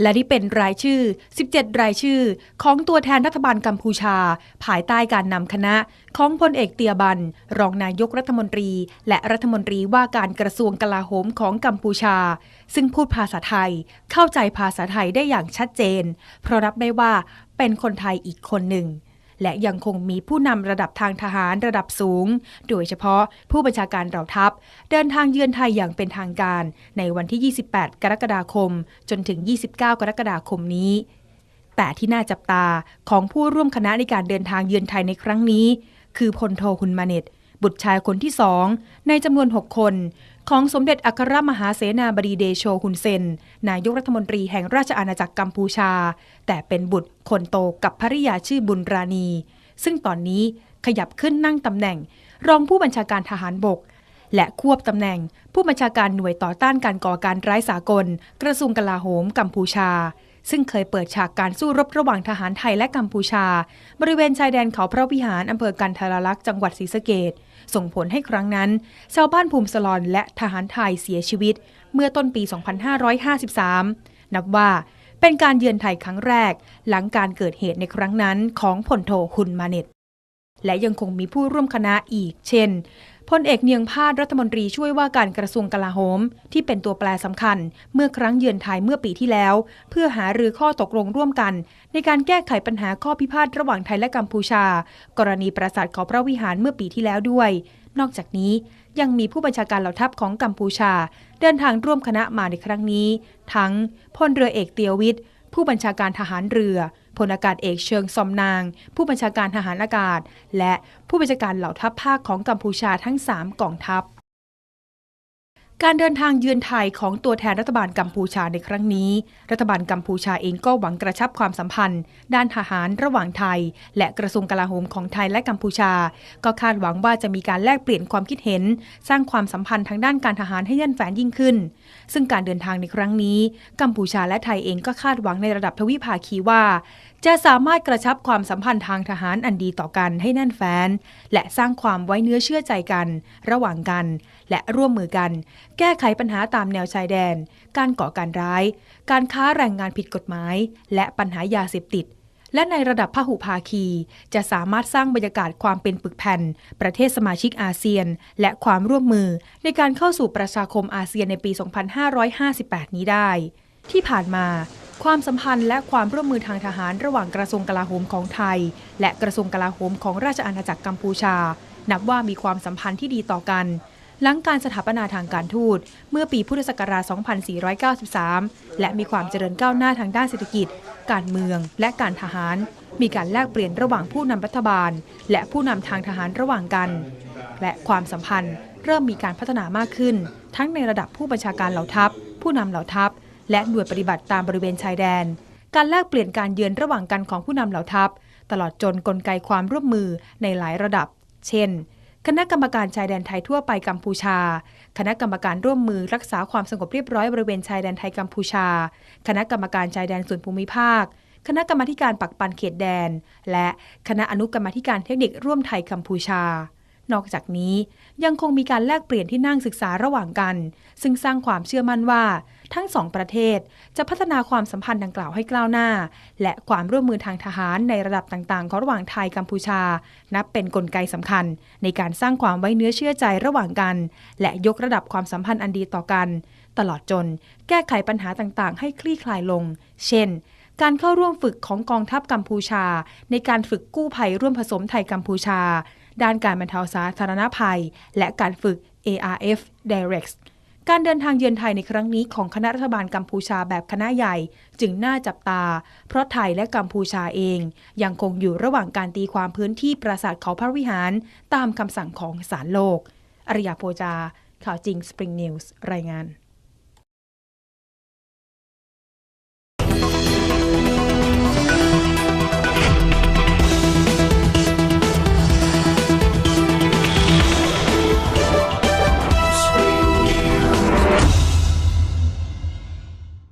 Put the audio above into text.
และนี่เป็นรายชื่อ 17 รายชื่อ ของตัวแทนรัฐบาลกัมพูชา ภายใต้การนำคณะ ของพลเอกเตียบัน รองนายกรัฐมนตรี และรัฐมนตรีว่าการกระทรวงกลาโหมของกัมพูชา ซึ่งพูดภาษาไทย เข้าใจภาษาไทยได้อย่างชัดเจน เพราะรับได้ว่าเป็นคนไทยอีกคนหนึ่ง และยังคงมีผู้นำระดับทางทหารระดับสูง โดยเฉพาะผู้บัญชาการเหล่าทัพ เดินทางเยือนไทยอย่างเป็นทางการ ในวันที่ 28 กรกฎาคม จนถึง 29 กรกฎาคมนี้ แต่ที่น่าจับตาของผู้ร่วมคณะในการเดินทางเยือนไทยในครั้งนี้ คือพลโทหุนมาเนต บุตรชายคนที่สองในจำนวน 6 คน ของสมเด็จอัครมหาเสนาบดีเดโชฮุนเซน นายกรัฐมนตรีแห่งราชอาณาจักรกัมพูชา แต่เป็นบุตรคนโตกับภริยาชื่อบุญราณี ซึ่งตอนนี้ขยับขึ้นนั่งตำแหน่ง รองผู้บัญชาการทหารบก และควบตำแหน่ง ผู้บัญชาการหน่วยต่อต้านการก่อการร้ายสากล กระทรวงกลาโหมกัมพูชา ซึ่งเคยเปิดฉากการสู้รบระหว่างทหารไทยและกัมพูชา บริเวณชายแดนเขาพระวิหารอำเภอกันทาราลักษ์จังหวัดศรีสะเกดส่งผลให้ครั้งนั้น ชาวบ้านภูมิสลอนและทหารไทยเสียชีวิต เมื่อต้นปี 2553 นับว่าเป็นการเยือนไทยครั้งแรก หลังการเกิดเหตุในครั้งนั้นของพลโทฮุนมาเน็ตและยังคงมีผู้ร่วมคณะอีก เช่น พลเอกเนียงพาดรัฐมนตรีช่วยว่าการกระทรวงกลาโหม ที่เป็นตัวแปรสำคัญ เมื่อครั้งเยือนไทยเมื่อปีที่แล้ว เพื่อหารือข้อตกลงร่วมกัน ในการแก้ไขปัญหาข้อพิพาทระหว่างไทยและกัมพูชา กรณีปราสาทเขาพระวิหารเมื่อปีที่แล้วด้วย นอกจากนี้ยังมีผู้บัญชาการเหล่าทัพของกัมพูชา เดินทางร่วมคณะมาในครั้งนี้ ทั้งพลเรือเอกเตียววิทย์ ผู้บัญชาการทหารเรือพลอากาศเอกเชิงซอมนาง ผู้บัญชาการทหารอากาศ และผู้บัญชาการเหล่าทัพภาคของกัมพูชาทั้ง 3กองทัพ การเดินทางเยือนไทยของตัวแทนรัฐบาลกัมพูชาในครั้งนี้ รัฐบาลกัมพูชาเองก็หวังกระชับความสัมพันธ์ ด้านทหารระหว่างไทย และกระทรวงกลาโหมของไทยและกัมพูชา ก็คาดหวังว่าจะมีการแลกเปลี่ยนความคิดเห็น สร้างความสัมพันธ์ทางด้านการทหารให้แน่นแฟนยิ่งขึ้น ซึ่งการเดินทางในครั้งนี้ กัมพูชาและไทยเองก็คาดหวังในระดับทวิภาคีว่าจะสามารถกระชับความสัมพันธ์ทางทหารอันดีต่อกันให้แน่นแฟ้น และสร้างความไว้เนื้อเชื่อใจกัน ระหว่างกัน และร่วมมือกัน แก้ไขปัญหาตามแนวชายแดน การก่อการร้าย การค้าแรงงานผิดกฎหมาย และปัญหายาเสพติด และในระดับพหุภาคี จะสามารถสร้างบรรยากาศความเป็นปึกแผ่น ประเทศสมาชิกอาเซียน และความร่วมมือในการเข้าสู่ประชาคมอาเซียนในปี 2558 นี้ได้ ที่ผ่านมา ความสัมพันธ์และความร่วมมือทางทหารระหว่างกระทรวงกลาโหมของไทย และกระทรวงกลาโหมของราชอาณาจักรกัมพูชา นับว่ามีความสัมพันธ์ที่ดีต่อกัน หลังการสถาปนาทางการทูต เมื่อปีพุทธศักราช 2493 และมีความเจริญก้าวหน้าทางด้านเศรษฐกิจ การเมือง และการทหาร มีการแลกเปลี่ยนระหว่างผู้นำรัฐบาล และผู้นำทางทหารระหว่างกัน และความสัมพันธ์เริ่มมีการพัฒนามากขึ้น ทั้งในระดับผู้บัญชาการเหล่าทัพ ผู้นำเหล่าทัพ และหน่วยปฏิบัติตามบริเวณชายแดน การแลกเปลี่ยนการเยือนระหว่างกันของผู้นำเหล่าทัพ ตลอดจนกลไกความร่วมมือในหลายระดับ เช่น คณะกรรมการชายแดนไทยทั่วไปกัมพูชา คณะกรรมการร่วมมือรักษาความสงบเรียบร้อยบริเวณชายแดนไทยกัมพูชา คณะกรรมการชายแดนส่วนภูมิภาค คณะกรรมาการปักปันเขตแดน และคณะอนุกรรมาการเทคนิคร่วมไทยกัมพูชา นอกจากนี้ยังคงมีการแลกเปลี่ยนที่นั่งศึกษาระหว่างกัน ซึ่งสร้างความเชื่อมั่นว่า ทั้งสองประเทศจะพัฒนาความสัมพันธ์ดังกล่าวให้ก้าวหน้า และความร่วมมือทางทหารในระดับต่างๆ ของระหว่างไทยกัมพูชา นับเป็นนกลไกสำคัญ ในการสร้างความไว้เนื้อเชื่อใจระหว่างกัน และยกระดับความสัมพันธ์อันดีต่อกัน ตลอดจน แก้ไขปัญหาต่างๆ ให้คลี่คลายลง เช่นการเข้าร่วมฝึกของกองทัพกัมพูชา ในการฝึกกู้ภัยร่วมผสมไทยกัมพูชา ด้านการบรรเทาสาธารณภัย และการฝึก ARF Direct การเดินทางเยือนไทยในครั้งนี้ของคณะรัฐบาลกัมพูชาแบบคณะใหญ่ จึงน่าจับตา เพราะไทยและกัมพูชาเอง ยังคงอยู่ระหว่างการตีความพื้นที่ปราสาทเขาพระวิหาร ตามคำสั่งของศาลโลก อริยาโพจา ข่าวจริง Spring News รายงาน